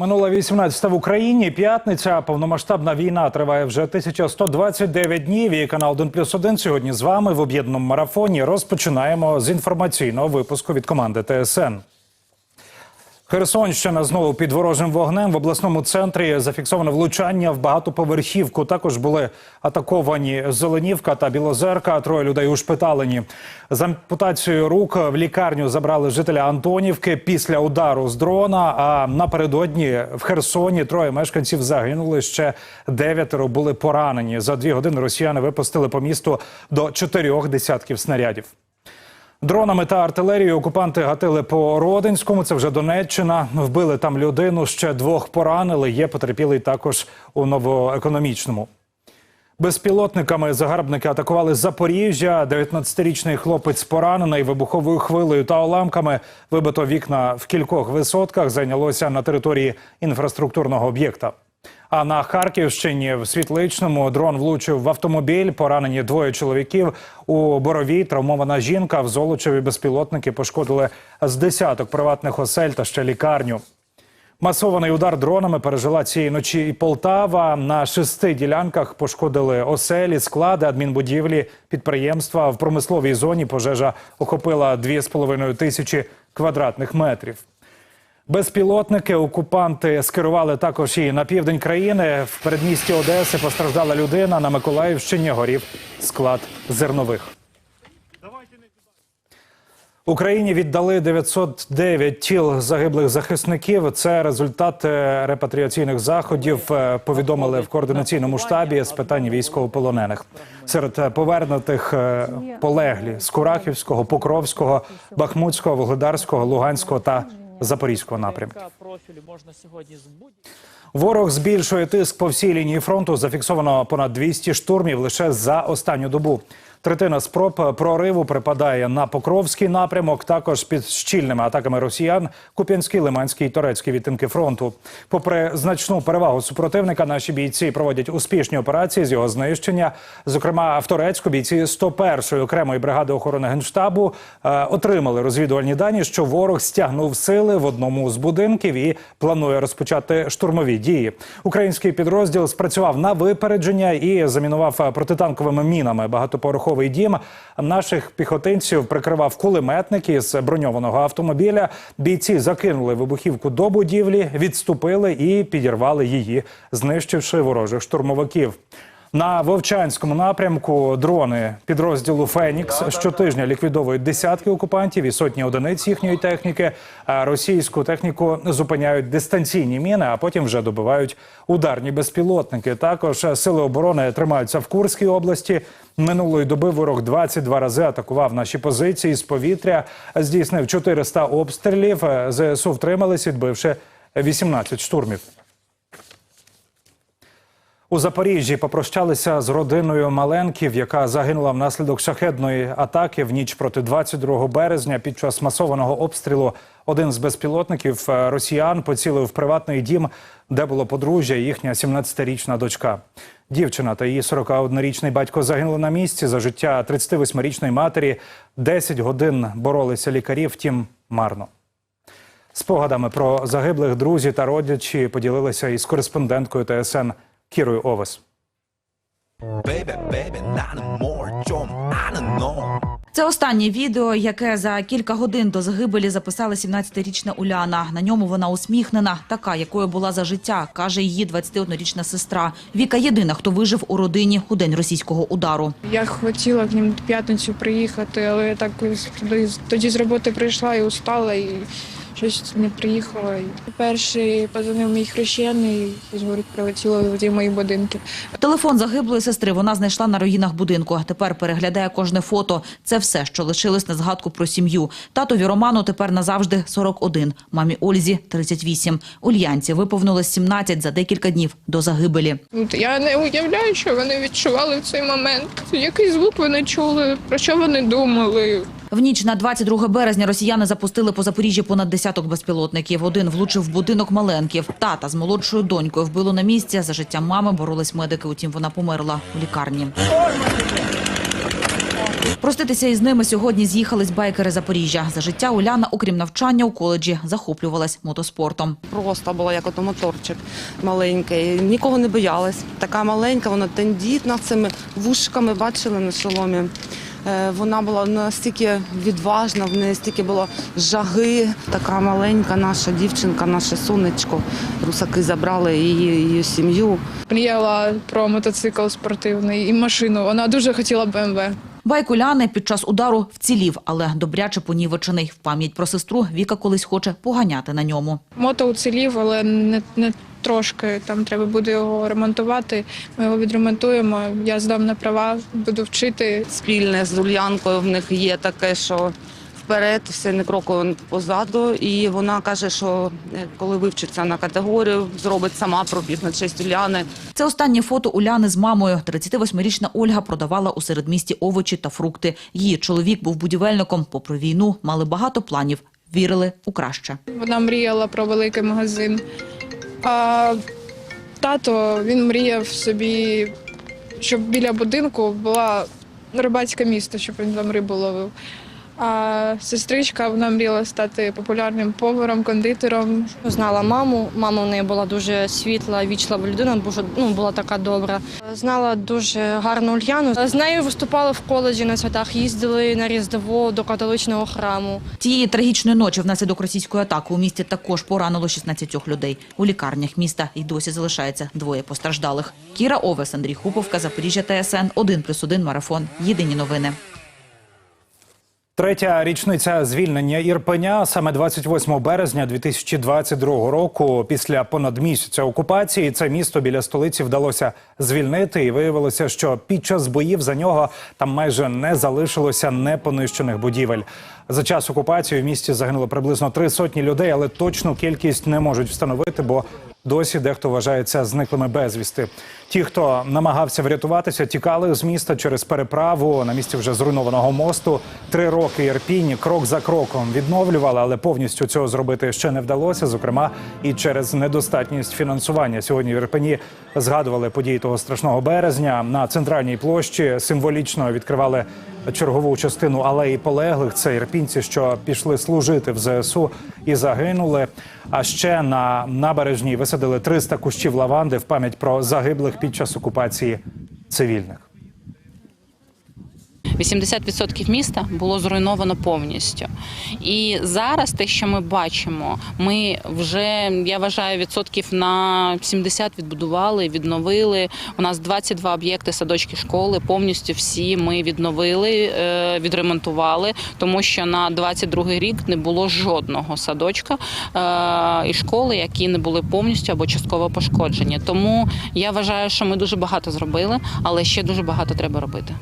Минула 18 в Україні. П'ятниця. Повномасштабна війна триває вже 1129 днів. І канал 1 плюс один. сьогодні з вами в об'єднаному марафоні. Розпочинаємо з інформаційного випуску від команди ТСН. Херсонщина знову під ворожим вогнем в обласному центрі зафіксовано влучання в багатоповерхівку. Також були атаковані Зеленівка та Білозерка. Троє людей ушпиталені. З ампутацією рук в лікарню забрали жителя Антонівки після удару з дрона. А напередодні в Херсоні троє мешканців загинули. Ще дев'ятеро були поранені. За дві години росіяни випустили по місту до чотирьох десятків снарядів. Дронами та артилерією окупанти гатили по Родинському. Це вже Донеччина. Вбили там людину. Ще двох поранили. Є потерпілий також у новоекономічному. Безпілотниками загарбники атакували Запоріжжя. 19-річний хлопець поранений вибуховою хвилею та уламками. Вибито вікна в кількох висотках. Зайнялося на території інфраструктурного об'єкта. А на Харківщині в Світличному дрон влучив в автомобіль. Поранені двоє чоловіків. У Боровій травмована жінка. В Золочеві безпілотники пошкодили з десяток приватних осель та ще лікарню. Масований удар дронами пережила цієї ночі і Полтава. На шести ділянках пошкодили оселі, склади, адмінбудівлі, підприємства. В промисловій зоні пожежа охопила 2,5 тисячі квадратних метрів. Безпілотники окупанти скерували також і на південь країни. В передмісті Одеси постраждала людина. На Миколаївщині горів склад зернових. Україні віддали 909 тіл загиблих захисників. Це результат е, репатріаційних заходів. е, Повідомили в координаційному штабі з питань військовополонених. Серед е, повернутих полеглі з Курахівського, Покровського, Бахмутського, Вугледарського, Луганського та Запорізького напрямку. Ворог збільшує тиск по всій лінії фронту. Зафіксовано понад 200 штурмів лише за останню добу. Третина спроб прориву припадає на Покровський напрямок. Також під щільними атаками росіян Куп'янський, Лиманський і Торецький відтинки фронту. Попри значну перевагу супротивника, наші бійці проводять успішні операції з його знищення. Зокрема, в Торецьку бійці 101-ї окремої бригади охорони генштабу е, отримали розвідувальні дані, що ворог стягнув сили в одному з будинків і планує розпочати штурмові дії. Український підрозділ спрацював на випередження і замінував протитанковими мінами багатоповерховий дім. Наших піхотинців прикривав кулеметник із броньованого автомобіля. Бійці закинули вибухівку до будівлі, відступили і підірвали її, знищивши ворожих штурмовиків. На Вовчанському напрямку дрони підрозділу Фенікс щотижня ліквідовують десятки окупантів і сотні одиниць їхньої техніки. А російську техніку зупиняють дистанційні міни, а потім вже добивають ударні безпілотники. Також сили оборони тримаються в Курській області. Минулої доби ворог 22 рази атакував наші позиції з повітря. Здійснив 400 обстрілів. ЗСУ втримались, відбивши 18 штурмів. У Запоріжжі попрощалися з родиною Маленків, яка загинула внаслідок шахедної атаки в ніч проти 22 березня. Під час масованого обстрілу один з безпілотників е, росіян поцілив в приватний дім, де було подружжя і їхня 17-річна дочка. Дівчина та її 41-річний батько загинули на місці за життя 38-річної матері. 10 годин боролися лікарі, втім марно. Спогадами про загиблих друзі та родичі поділилися із кореспонденткою ТСН Кірою Овес. Це останнє відео, яке за кілька годин до загибелі записала 17-річна Уляна. На ньому вона усміхнена, така якою була за життя, каже її 21-річна сестра. Віка єдина, хто вижив у родині у день російського удару. Я хотіла к ним п'ятницю приїхати, але я так тоді з роботи прийшла і устала і щось не приїхала. Перший позвонив мій хрещений і говорить, прилетіло в мої будинки. Телефон загиблої сестри вона знайшла на руїнах будинку. Тепер переглядає кожне фото. Це все, що лишилось на згадку про сім'ю. Татові Роману тепер назавжди 41, мамі Ользі 38. Ульянці виповнилось 17 за декілька днів до загибелі. Я не уявляю, що вони відчували в цей момент. Який звук вони чули, про що вони думали. В ніч на 22 березня росіяни запустили по Запоріжжі понад десяток безпілотників. Один влучив в будинок Маленків. Тата з молодшою донькою вбило на місці. За життя мами боролись медики, утім вона померла у лікарні. Проститися із ними сьогодні з'їхались байкери Запоріжжя. За життя Уляна, окрім навчання у коледжі, захоплювалась мотоспортом. Просто була як ото моторчик маленький. Нікого не боялась. Така маленька, вона тендітна цими вушками бачили на шоломі. Е, Вона була настільки відважна, в неї стільки було жаги. Така маленька наша дівчинка, наше сонечко. Русаки забрали її, її сім'ю. Мріяла про мотоцикл спортивний і машину. Вона дуже хотіла БМВ. Байк Уляни під час удару вцілів, але добряче понівечений. В пам'ять про сестру Віка колись хоче поганяти на ньому. Мото уцілів, але не, не трошки. Там треба буде його ремонтувати. Ми його відремонтуємо. Я здам на права, буду вчити. Спільне з Ульянкою в них є таке, що вперед, все не кроком позаду. І вона каже, що е, коли вивчиться на категорію, зробить сама пробіг на честь Уляни. Це останнє фото Уляни з мамою. 38-річна Ольга продавала у середмісті овочі та фрукти. Її чоловік був будівельником. Попри війну, мали багато планів. Вірили у краще. Вона мріяла про великий магазин. А тато він мріяв собі, щоб біля будинку була рибацьке місто, щоб він там рибу ловив. А сестричка вона мріяла стати популярним поваром, кондитером. Знала маму. Мама в неї була дуже світла, вічлива людина, дуже ну, була така добра. Знала дуже гарну Ульяну. З нею виступали в коледжі на святах, їздили на Різдво до католичного храму. Тієї трагічної ночі внаслідок російської атаки у місті також поранило 16 людей. У лікарнях міста й досі залишається двоє постраждалих. Кіра Овес, Андрій Хуповка, Запоріжжя ТСН, 1+,1 марафон. Єдині новини. Третя річниця звільнення Ірпеня саме 28 березня 2022 року. Після понад місяця окупації це місто біля столиці вдалося звільнити, і виявилося, що під час боїв за нього там майже не залишилося непонищених будівель. За час окупації в місті загинуло приблизно три сотні людей, але точну кількість не можуть встановити, бо досі дехто вважається зниклими безвісти. Ті, хто намагався врятуватися, тікали з міста через переправу на місці вже зруйнованого мосту. Три роки Ірпінь крок за кроком відновлювали, але повністю цього зробити ще не вдалося. Зокрема, і через недостатність фінансування. Сьогодні в Ірпені згадували події того страшного березня на центральній площі. Символічно відкривали чергову частину алеї полеглих. Це ірпінці, що пішли служити в ЗСУ і загинули. А ще на набережній висадили 300 кущів лаванди в пам'ять про загиблих під час окупації цивільних. 80% міста було зруйновано повністю. І зараз те, що ми бачимо, ми вже я вважаю відсотків на 70 відбудували, відновили. У нас 22 об'єкти садочки школи. Повністю всі ми відновили, е, відремонтували, тому що на 22 рік не було жодного садочка е, і школи, які не були повністю або частково пошкоджені. Тому я вважаю, що ми дуже багато зробили, але ще дуже багато треба робити.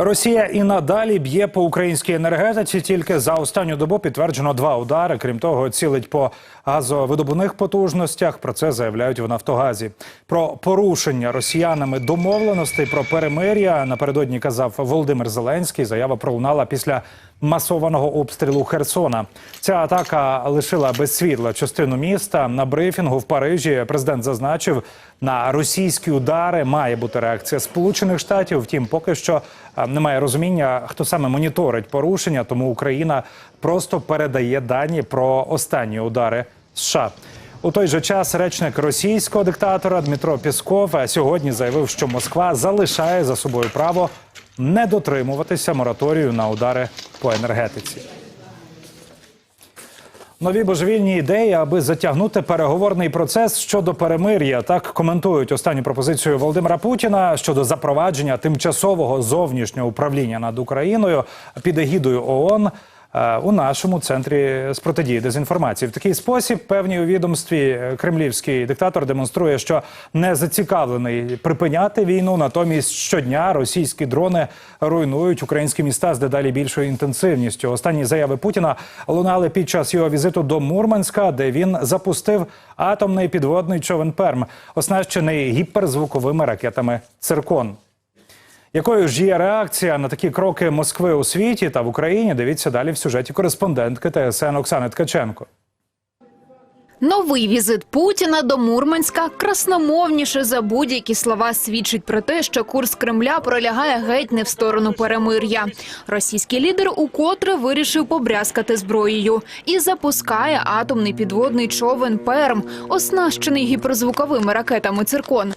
Росія і надалі б'є по українській енергетиці. Тільки за останню добу підтверджено два удари. Крім того, цілить по газовидобувних потужностях. Про це заявляють в Нафтогазі. Про порушення росіянами домовленостей про перемир'я напередодні казав Володимир Зеленський. Заява пролунала після масованого обстрілу Херсона. Ця атака лишила без світла частину міста. На брифінгу в Парижі президент зазначив, на російські удари має бути реакція Сполучених Штатів. Втім, поки що немає розуміння, хто саме моніторить порушення, тому Україна просто передає дані про останні удари США. У той же час речник російського диктатора Дмитро Пісков сьогодні заявив, що Москва залишає за собою право не дотримуватися мораторію на удари по енергетиці. Нові божевільні ідеї, аби затягнути переговорний процес щодо перемир'я. Так коментують останню пропозицію Володимира Путіна щодо запровадження тимчасового зовнішнього управління над Україною під егідою ООН у нашому центрі з протидії дезінформації. В такий спосіб певній у відомстві е, кремлівський диктатор демонструє, що не зацікавлений припиняти війну. Натомість щодня російські дрони руйнують українські міста з дедалі більшою інтенсивністю. Останні заяви Путіна лунали під час його візиту до Мурманська, де він запустив атомний підводний човен Перм, оснащений гіперзвуковими ракетами Циркон. Якою ж є реакція на такі кроки Москви у світі та в Україні? Дивіться далі в сюжеті кореспондентки ТСН Оксани Ткаченко. Новий візит Путіна до Мурманська красномовніше за будь-які слова свідчить про те, що курс Кремля пролягає геть не в сторону перемир'я. Російський лідер укотре вирішив побрязкати зброєю і запускає атомний підводний човен Перм, оснащений гіперзвуковими ракетами «Циркон».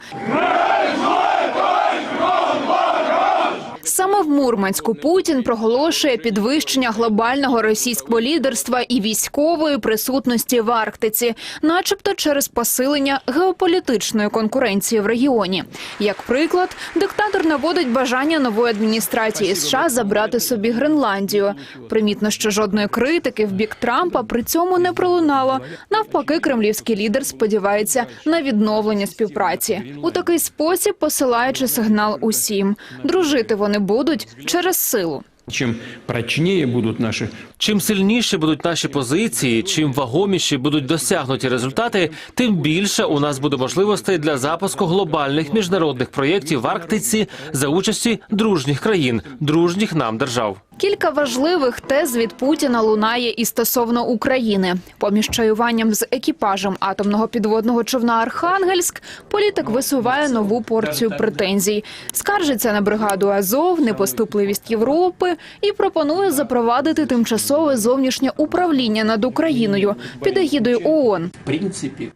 Саме в Мурманську Путін проголошує підвищення глобального російського лідерства і військової присутності в Арктиці, начебто через посилення геополітичної конкуренції в регіоні. Як приклад, диктатор наводить бажання нової адміністрації США забрати собі Гренландію. Примітно, що жодної критики в бік Трампа при цьому не пролунало. Навпаки, кремлівський лідер сподівається на відновлення співпраці у такий спосіб, посилаючи сигнал усім. Дружити вони будуть через силу. Чим прочніше будуть наші Чим сильніші будуть наші позиції, чим вагоміші будуть досягнуті результати, тим більше у нас буде можливостей для запуску глобальних міжнародних проєктів в Арктиці за участі дружніх країн, дружніх нам держав. Кілька важливих тез від Путіна лунає і стосовно України. Поміж чаюванням з екіпажем атомного підводного човна Архангельськ політик висуває нову порцію претензій. Скаржиться на бригаду Азов, непоступливість Європи і пропонує запровадити тимчасове зовнішнє управління над Україною під егідою ООН.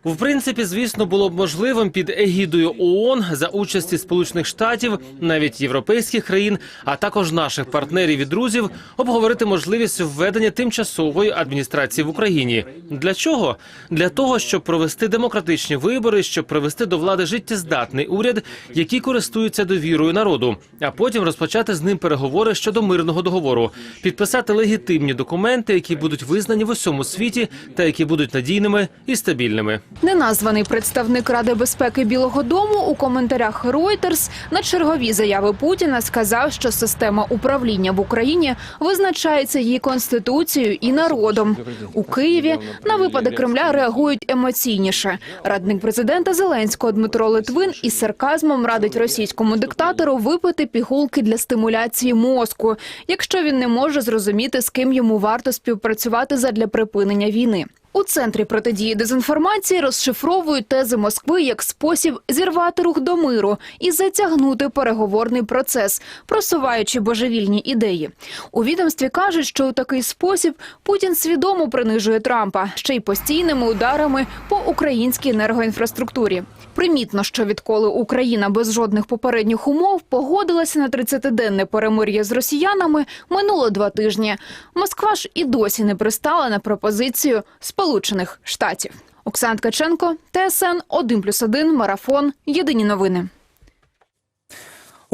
в принципі, звісно, було б можливим під егідою ООН за участі Сполучених Штатів, навіть європейських країн, а також наших партнерів і друзів, обговорити можливість введення тимчасової адміністрації в Україні. Для чого? Для того, щоб провести демократичні вибори, щоб привести до влади життєздатний уряд, який користується довірою народу, а потім розпочати з ним переговори щодо мирного договору, підписати легітимні документи, які будуть визнані в усьому світі та які будуть надійними і стабільними. Неназваний представник Ради безпеки Білого Дому у коментарях Reuters на чергові заяви Путіна сказав, що система управління в Україні визначається її конституцією і народом. У Києві на випади Кремля реагують емоційніше. Радник президента Зеленського Дмитро Литвин із сарказмом радить російському диктатору випити пігулки для стимуляції мозку, якщо він не може зрозуміти, з ким йому варто співпрацювати задля припинення війни. У центрі протидії дезінформації розшифровують тези Москви як спосіб зірвати рух до миру і затягнути переговорний процес, просуваючи божевільні ідеї. У відомстві кажуть, що у такий спосіб Путін свідомо принижує Трампа ще й постійними ударами по українській енергоінфраструктурі. Примітно, що відколи Україна без жодних попередніх умов погодилася на 30-денне перемир'я з росіянами, минуло два тижні. Москва ж і досі не пристала на пропозицію Сполучених Штатів. Оксана Ткаченко, ТСН 1+,1, Марафон. Єдині новини.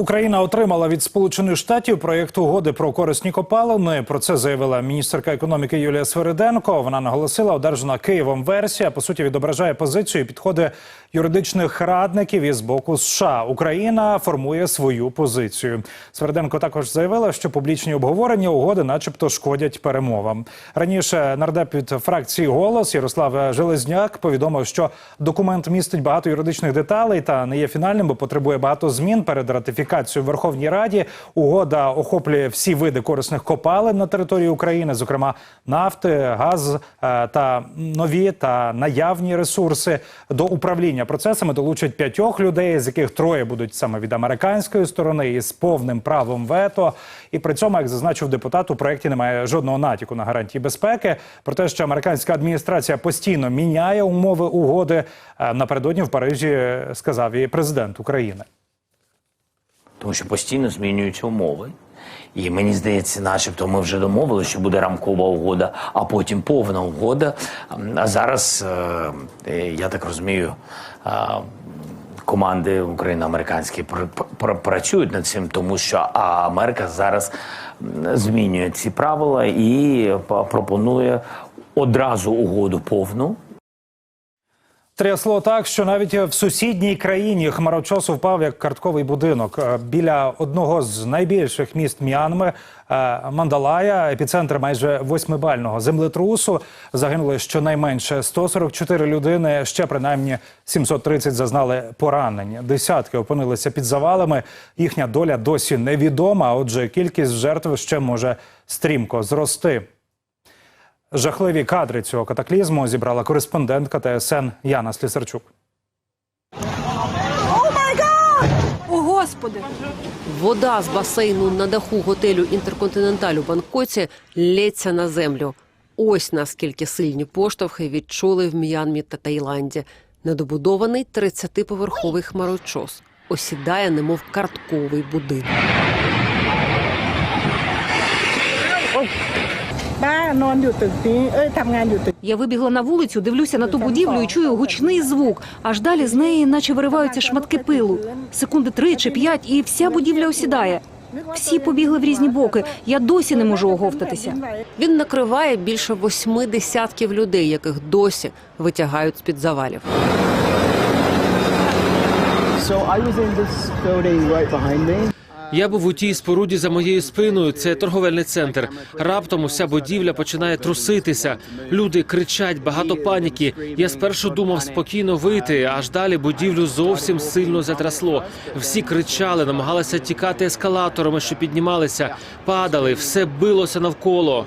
Україна отримала від Сполучених Штатів проєкт угоди про корисні копалини. Про це заявила міністерка економіки Юлія Свириденко. Вона наголосила, одержана Києвом версія по суті відображає позицію і підходи юридичних радників із боку США. Україна формує свою позицію. Свириденко також заявила, що публічні обговорення угоди, начебто, шкодять перемовам. Раніше нардеп від фракції голос Ярослав Железняк повідомив, що документ містить багато юридичних деталей та не є фінальним, бо потребує багато змін перед ратифікацією в Верховній Раді. Угода охоплює всі види корисних копалин на території України, зокрема нафти, газ е, та нові та наявні ресурси до управління процесами долучать п'ятьох людей, з яких троє будуть саме від американської сторони із повним правом вето. І при цьому, як зазначив депутат, у проєкті немає жодного натяку на гарантії безпеки. Про те, що американська адміністрація постійно міняє умови угоди, е, напередодні в Парижі сказав і президент України. Тому що постійно змінюються умови. І мені здається, начебто, ми вже домовилися, що буде рамкова угода, а потім повна угода. А зараз, е, е, я так розумію, е, команди україно-американські пр- пр- працюють над цим, тому що Америка зараз змінює ці правила і пропонує одразу угоду повну. Трясло так, що навіть в сусідній країні хмарочос впав як картковий будинок. Е, Біля одного з найбільших міст М'янми е, Мандалая, епіцентр майже восьмибального землетрусу. Загинули щонайменше 144 людини. Ще принаймні 730 зазнали поранення. Десятки опинилися під завалами. Їхня доля досі невідома. Отже, кількість жертв ще може стрімко зрости. Жахливі кадри цього катаклізму зібрала кореспондентка ТСН Яна Слісарчук. О, Господи! Вода з басейну на даху готелю Інтерконтиненталь у Бангкоці лється на землю. Ось наскільки сильні поштовхи відчули в М'янмі та Таїланді. Недобудований 30-поверховий хмарочос осідає, немов картковий будинок. Я вибігла на вулицю, дивлюся на ту будівлю і чую гучний звук. Аж далі з неї, наче вириваються шматки пилу. Секунди три чи п'ять, і вся будівля осідає. Всі побігли в різні боки. Я досі не можу оговтатися. Він накриває більше восьми десятків людей, яких досі витягають з-під завалів. Я був у тій споруді за моєю спиною. Це торговельний центр. Раптом уся будівля починає труситися. Люди кричать, багато паніки. Я спершу думав спокійно вийти, аж далі будівлю зовсім сильно затрясло. Всі кричали, намагалися тікати ескалаторами, що піднімалися, падали, все билося навколо.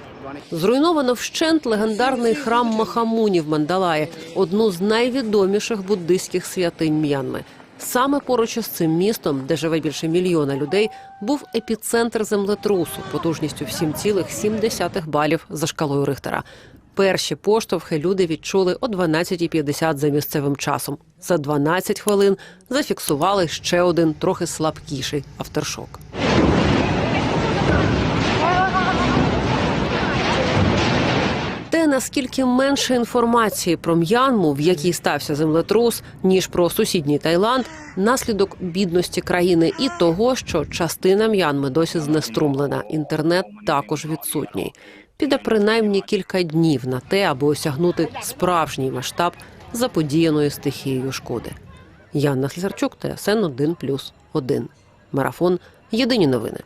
Зруйновано вщент легендарний храм Махамуні в Мандалаї, одну з найвідоміших буддистських святинь М'янми. Саме поруч із цим містом, де живе більше мільйона людей, був епіцентр землетрусу потужністю в 7,7 балів за шкалою Рихтера. Перші поштовхи люди відчули о 12.50 за місцевим часом. За 12 хвилин зафіксували ще один трохи слабкіший авторшок. Наскільки менше інформації про М'янму, в якій стався землетрус, ніж про сусідній Таїланд, наслідок бідності країни і того, що частина М'янми досі знеструмлена. Інтернет також відсутній. Піде принаймні кілька днів на те, аби осягнути справжній масштаб заподіяної стихією шкоди. Яна Слізарчук, ТСН 1+,1. Марафон. Єдині новини.